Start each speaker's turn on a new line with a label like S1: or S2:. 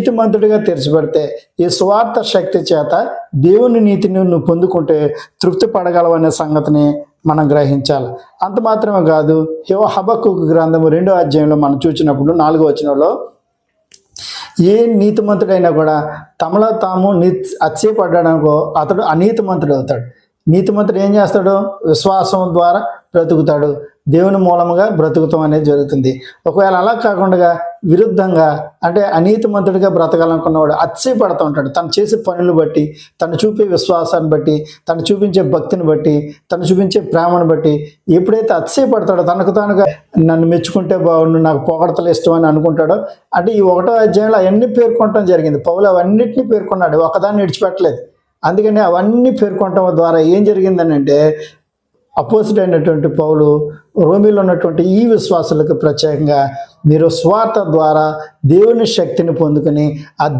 S1: నీతిమంతుడిగా తెరిచిపెడితే ఈ స్వార్థ శక్తి చేత దేవుని నీతిని నువ్వు పొందుకుంటే తృప్తి పడగలవనే సంగతిని మనం గ్రహించాలి. అంత మాత్రమే కాదు యువ హబక్కు గ్రంథము రెండో అధ్యాయంలో మనం చూసినప్పుడు నాలుగో వచనంలో ఏ నీతిమంతుడైనా కూడా తమలో తాము నీ అచ్చయపడ్డాడనుకో అతడు అనీతిమంతుడు అవుతాడు. నీతిమంతుడు ఏం చేస్తాడు? విశ్వాసం ద్వారా బ్రతుకుతాడు. దేవుని మూలముగా బ్రతుకుతాం అనేది జరుగుతుంది. ఒకవేళ అలా కాకుండా విరుద్ధంగా అంటే అనీతిమంతుడిగా బ్రతకాలనుకున్నవాడు అతిశయపడుతూ ఉంటాడు. తను చేసే పనులు బట్టి తను చూపే విశ్వాసాన్ని బట్టి తను చూపించే భక్తిని బట్టి తను చూపించే ప్రేమను బట్టి ఎప్పుడైతే అతిశయపడతాడో తనకు తానుగా నన్ను మెచ్చుకుంటే బాగుండు నాకు పొగడతలు ఇష్టం అని అనుకుంటాడో అంటే ఈ ఒకటో అధ్యాయంలో అవన్నీ పేర్కొనటం జరిగింది. పౌలు అవన్నిటిని పేర్కొన్నాడు. ఒకదాన్ని విడిచిపెట్టలేదు. అందుకని అవన్నీ పేర్కొనటం ద్వారా ఏం జరిగిందని అంటే అపోజిట్ అయినటువంటి పౌలు రోమిలో ఉన్నటువంటి ఈ విశ్వాసులకు ప్రత్యేకంగా మీరు స్వార్థ ద్వారా దేవుని శక్తిని పొందుకుని ఆ